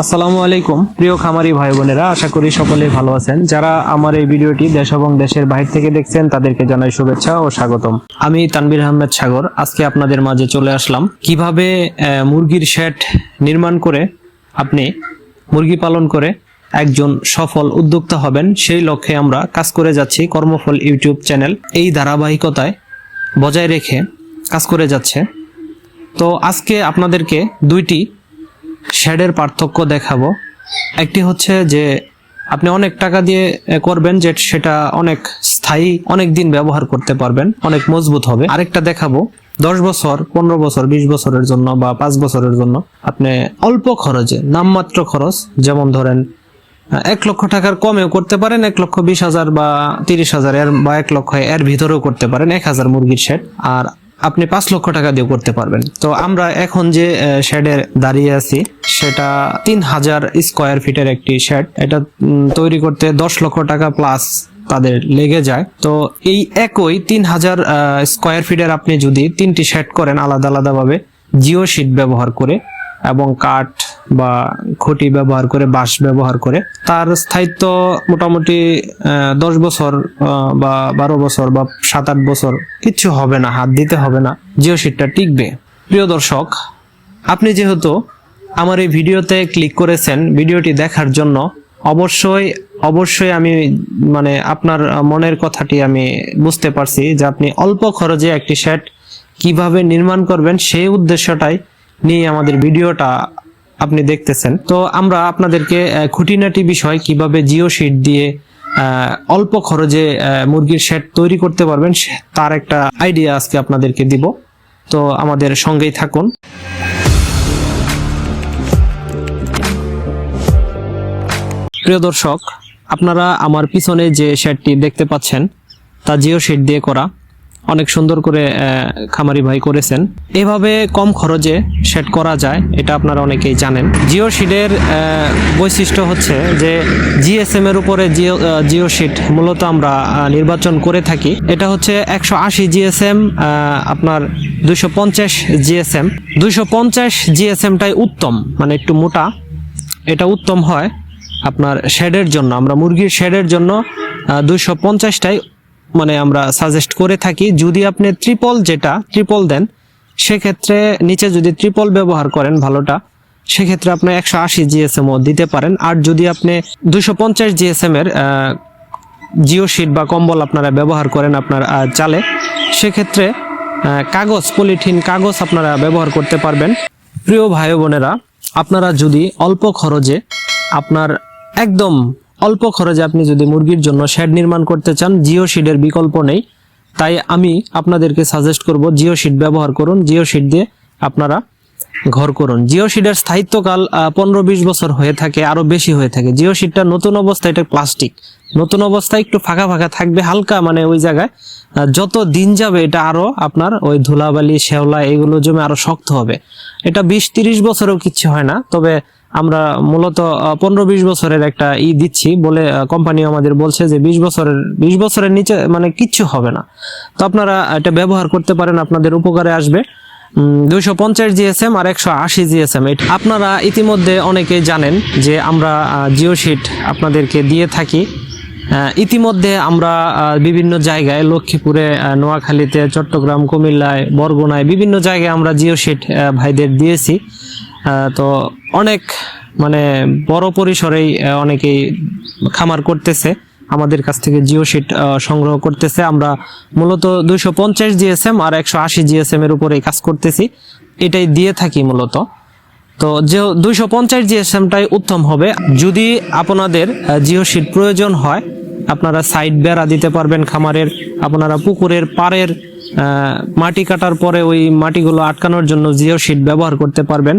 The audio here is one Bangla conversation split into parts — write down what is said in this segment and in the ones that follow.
আসসালামু আলাইকুম। প্রিয় খামারি ভাই বোনেরা, আশা করি সকলেই ভালো আছেন। যারা আমার এই ভিডিওটি দেশ এবং দেশের বাইরে থেকে দেখছেন, তাদেরকে জানাই শুভেচ্ছা ও স্বাগতম। আমি তানবির আহমেদ সাগর। আজকে আপনাদের মাঝে চলে আসলাম। কীভাবে মুরগির শেড নির্মাণ করে আপনি মুরগি পালন করে একজন সফল উদ্যোক্তা হবেন, সেই লক্ষ্যে আমরা কাজ করে যাচ্ছি কর্মফল ইউটিউব চ্যানেল। এই ধারাবাহিকতায় বজায় রেখে কাজ করে যাচ্ছে। তো আজকে আপনাদেরকে দুইটি শেডের পার্থক্য দেখাবো। একটি হচ্ছে যে, আপনি অনেক টাকা দিয়ে করবেন যে সেটা অনেক স্থায়ী, অনেক দিন ব্যবহার করতে পারবেন, অনেক মজবুত হবে। আরেকটা দেখাবো, দশ বছর, পনেরো বছর, বিশ বছরের জন্য বা পাঁচ বছরের জন্য আপনি অল্প খরচে, নামমাত্র খরচ, যেমন ধরেন এক লক্ষ টাকার কমেও করতে পারেন, এক লক্ষ বিশ হাজার বা তিরিশ হাজার এর বা এক লক্ষ এর ভিতরেও করতে পারেন, এক হাজার মুরগির শেড। আর আপনি পাঁচ লক্ষ টাকা দিয়ে করতে পারবেন। তো আমরা এখন যে শেডের দাঁড়িয়ে আছি, সেটা তিন হাজার স্কোয়ার ফিটের একটি শেড। এটা তৈরি করতে দশ লক্ষ টাকা প্লাস তাদের লেগে যায়। তো এই একই তিন হাজার স্কোয়ার ফিটের আপনি যদি তিনটি শেড করেন আলাদা আলাদাভাবে, জিও শিট ব্যবহার করে এবং কাঠ বা খুঁটি ব্যবহার করে, বাঁশ ব্যবহার করে। তার স্থায়িত্ব মোটামুটি দশ বছর বা বারো বছর বা সাত আট বছর কিচ্ছু হবে না, হাত দিতে হবে না জিও শিটটা টিকবে। প্রিয় দর্শক, আপনি যেহেতু আমার এই ভিডিওতে ক্লিক করেছেন, ভিডিওটি দেখার জন্য অবশ্যই অবশ্যই আমি মানে আপনার মনের কথাটি আমি বুঝতে পারছি যে আপনি অল্প খরচে একটি সেট কীভাবে নির্মাণ করবেন, সেই উদ্দেশ্যটাই নিয়ে আমাদের ভিডিওটা আপনি দেখতেছেন। তো আমরা আপনাদেরকে খুঁটিনাটি বিষয় কীভাবে জিও শিট দিয়ে অল্প খরচে মুরগির শেড তৈরি করতে পারবেন তার একটা আইডিয়া আজকে আপনাদেরকে দিব। তো আমাদের সঙ্গেই থাকুন। প্রিয় দর্শক, আপনারা আমার পিছনে যে শেডটি দেখতে পাচ্ছেন, তা জিও শেড দিয়ে করা। অনেক সুন্দর করে খামারি ভাই করেছেন। এভাবে কম খরচে শেড করা যায়, এটা আপনারা অনেকেই জানেন। জিও শিডের বৈশিষ্ট্য হচ্ছে যে জিএসএম এর উপরে জিও জিও শিট মূলত আমরা নির্বাচন করে থাকি। এটা হচ্ছে একশো আশি জিএসএম আপনার দুইশো পঞ্চাশ জিএসএম। দুইশো পঞ্চাশ জিএসএমটাই উত্তম মানে একটু মোটা। এটা উত্তম হয় আপনার শেডের জন্য। আমরা মুরগির শেডের জন্য দুইশো পঞ্চাশটাই মানে আমরা সাজেস্ট করে থাকি, যদি আপনি ট্রিপল যেটা ট্রিপল দেন, সেক্ষেত্রে নিচে যদি ট্রিপল ব্যবহার করেন ভালোটা, সেক্ষেত্রে আপনি একশো আশি জিএসএম দিতে পারেন। আর যদি আপনি দুইশো পঞ্চাশ জিএসএম এর জিও শিট বা কম্বল আপনারা ব্যবহার করেন আপনার চালে, সেক্ষেত্রে কাগজ পলিথিন কাগজ আপনারা ব্যবহার করতে পারবেন। প্রিয় ভাই বোনেরা, আপনারা যদি অল্প খরচে আপনার একদম অল্প খরচে আপনি যদি মুরগির জন্য শেড নির্মাণ করতে চান, জিও শিটের বিকল্প নেই। তাই আমি আপনাদেরকে সাজেস্ট করব জিও শিট ব্যবহার করুন। জিও শিট দিয়ে আপনারা ঘর করুন। জিও শিটের স্থায়িত্বকাল পনেরো বিশ বছর হয়ে থাকে, আরও বেশি হয়ে থাকে। জিও শিটটা নতুন অবস্থায়, এটা প্লাস্টিক নতুন অবস্থায় একটু ফাঁকা ফাঁকা থাকবে, হালকা মানে ওই জায়গায় যত দিন যাবে এটা আরও আপনার ওই ধুলাবালি, শ্যাওলা, এগুলো জমে আরও শক্ত হবে। এটা বিশ তিরিশ বছরেও কিচ্ছু হয় না, তবে আমরা মূলত পনেরো বিশ বছরের একটা ই দিচ্ছি বলে কোম্পানি আমাদের বলছে যে বিশ বছরের বিশ বছরের নিচে মানে কিচ্ছু হবে না। তো আপনারা এটা ব্যবহার করতে পারেন, আপনাদের উপকারে আসবে। দুইশো পঞ্চাশ জিএসএম আর একশো আশি জিএসএম। আপনারা ইতিমধ্যে অনেকেই জানেন যে আমরা জিও শিট আপনাদেরকে দিয়ে থাকি। ইতিমধ্যে আমরা বিভিন্ন জায়গায় লক্ষ্মীপুরে নোয়াখালীতে, চট্টগ্রাম, কুমিল্লায়, বরগুনায় বিভিন্ন জায়গায় আমরা জিও শিট ভাইদের দিয়েছি। তো অনেক মানে বড় পরিসরেই অনেকেই খামার করতেছে। আমাদের কাছ থেকে জিও শিট সংগ্রহ করতেছে। আমরা মূলত দুইশো পঞ্চাশ জিএসএম আর একশো আশি জিএসএম এর উপরে কাজ করতেছি। এটাই দিয়ে থাকি মূলত। তো যে দুইশো পঞ্চাশ জিএসএমটাই উত্তম হবে। যদি আপনাদের জিও শিট প্রয়োজন হয়, আপনারা সাইড বেড়া দিতে পারবেন খামারের। আপনারা পুকুরের পাড়ের মাটি কাটার পরে ওই মাটিগুলো আটকানোর জন্য জিও শিট ব্যবহার করতে পারবেন।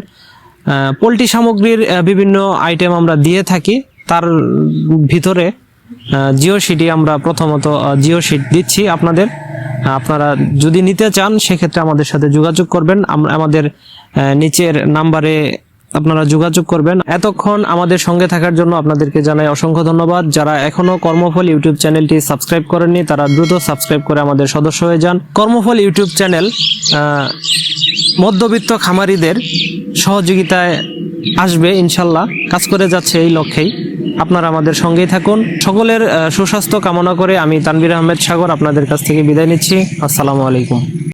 পোলট্রি সামগ্রীর বিভিন্ন আইটেম আমরা দিয়ে থাকি। তার ভিতরে জিও শিটই আমরা প্রথমত জিও শিট দিচ্ছি আপনাদের। আপনারা যদি নিতে চান, সেক্ষেত্রে আমাদের সাথে যোগাযোগ করবেন। আমাদের নিচের নাম্বারে আপনারা যোগাযোগ করবেন। এতক্ষণ আমাদের সঙ্গে থাকার জন্য আপনাদেরকে জানাই অসংখ্য ধন্যবাদ। যারা এখনও কর্মফল ইউটিউব চ্যানেলটি সাবস্ক্রাইব করেননি, তারা দ্রুত সাবস্ক্রাইব করে আমাদের সদস্য হয়ে যান। কর্মফল ইউটিউব চ্যানেল মধ্যবিত্ত খামারিদের সহযোগিতায় আসবে ইনশাল্লাহ। কাজ করে যাচ্ছে এই লক্ষ্যেই। আপনারা আমাদের সঙ্গেই থাকুন। সকলের সুস্বাস্থ্য কামনা করে আমি তানবির আহমেদ সাগর আপনাদের কাছ থেকে বিদায় নিচ্ছি। আসসালামু আলাইকুম।